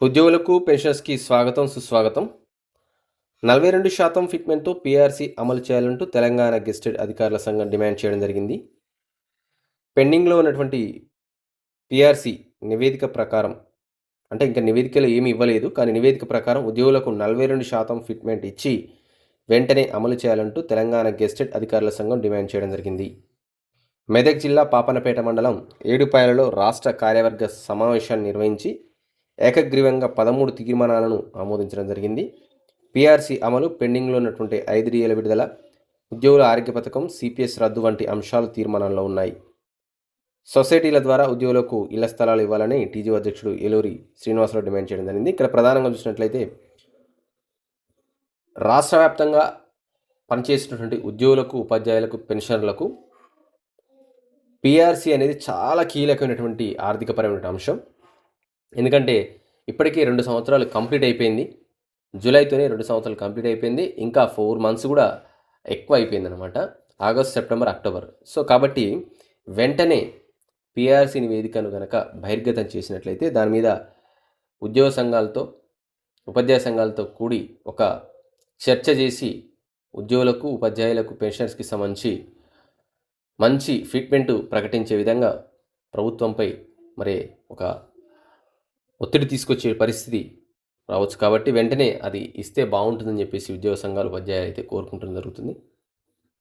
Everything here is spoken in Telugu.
ఉద్యోగులకు పెన్షనర్స్కి స్వాగతం సుస్వాగతం. నలభై రెండు శాతం ఫిట్మెంట్తో పీఆర్సీ అమలు చేయాలంటూ తెలంగాణ గెస్టెడ్ అధికారుల సంఘం డిమాండ్ చేయడం జరిగింది. పెండింగ్లో ఉన్నటువంటి పీఆర్సీ నివేదిక ప్రకారం అంటే ఇంకా నివేదికలో ఏమీ ఇవ్వలేదు కానీ నివేదిక ప్రకారం ఉద్యోగులకు నలభై రెండు శాతం ఫిట్మెంట్ ఇచ్చి వెంటనే అమలు చేయాలంటూ తెలంగాణ గెస్టెడ్ అధికారుల సంఘం డిమాండ్ చేయడం జరిగింది. మెదక్ జిల్లా పాపనపేట మండలం ఏడుపాయలలో రాష్ట్ర కార్యవర్గ సమావేశాన్ని నిర్వహించి ఏకగ్రీవంగా పదమూడు తీర్మానాలను ఆమోదించడం జరిగింది. పీఆర్సీ అమలు పెండింగ్లో ఉన్నటువంటి ఐదు డిఏల విడుదల ఉద్యోగుల ఆరోగ్య పథకం సిపిఎస్ రద్దు వంటి అంశాలు తీర్మానంలో ఉన్నాయి. సొసైటీల ద్వారా ఉద్యోగులకు ఇళ్ళ స్థలాలు ఇవ్వాలని టీజీ అధ్యక్షుడు ఏలూరి శ్రీనివాసరావు డిమాండ్ చేయడం జరిగింది. ఇక్కడ ప్రధానంగా చూసినట్లయితే రాష్ట్ర వ్యాప్తంగా పనిచేసినటువంటి ఉద్యోగులకు ఉపాధ్యాయులకు పెన్షనర్లకు పీఆర్సీ అనేది చాలా కీలకమైనటువంటి ఆర్థికపరమైన అంశం. ఎందుకంటే ఇప్పటికీ రెండు సంవత్సరాలు కంప్లీట్ అయిపోయింది. జూలైతోనే రెండు సంవత్సరాలు కంప్లీట్ అయిపోయింది. ఇంకా ఫోర్ మంత్స్ కూడా ఎక్కువ అయిపోయింది అనమాట ఆగస్ట్ సెప్టెంబర్ అక్టోబర్. సో కాబట్టి వెంటనే పిఆర్సీ నివేదికను కనుక బహిర్గతం చేసినట్లయితే దాని మీద ఉద్యోగ సంఘాలతో ఉపాధ్యాయ సంఘాలతో కూడి ఒక చర్చ చేసి ఉద్యోగులకు ఉపాధ్యాయులకు పెన్షనర్స్కి సంబంధించి మంచి ఫిట్మెంట్ ప్రకటించే విధంగా ప్రభుత్వంపై మరి ఒక ఒత్తిడి తీసుకొచ్చే పరిస్థితి రావచ్చు. కాబట్టి వెంటనే అది ఇస్తే బాగుంటుందని చెప్పేసి ఉద్యోగ సంఘాలు ఉపాధ్యాయులు అయితే కోరుకుంటడం జరుగుతుంది.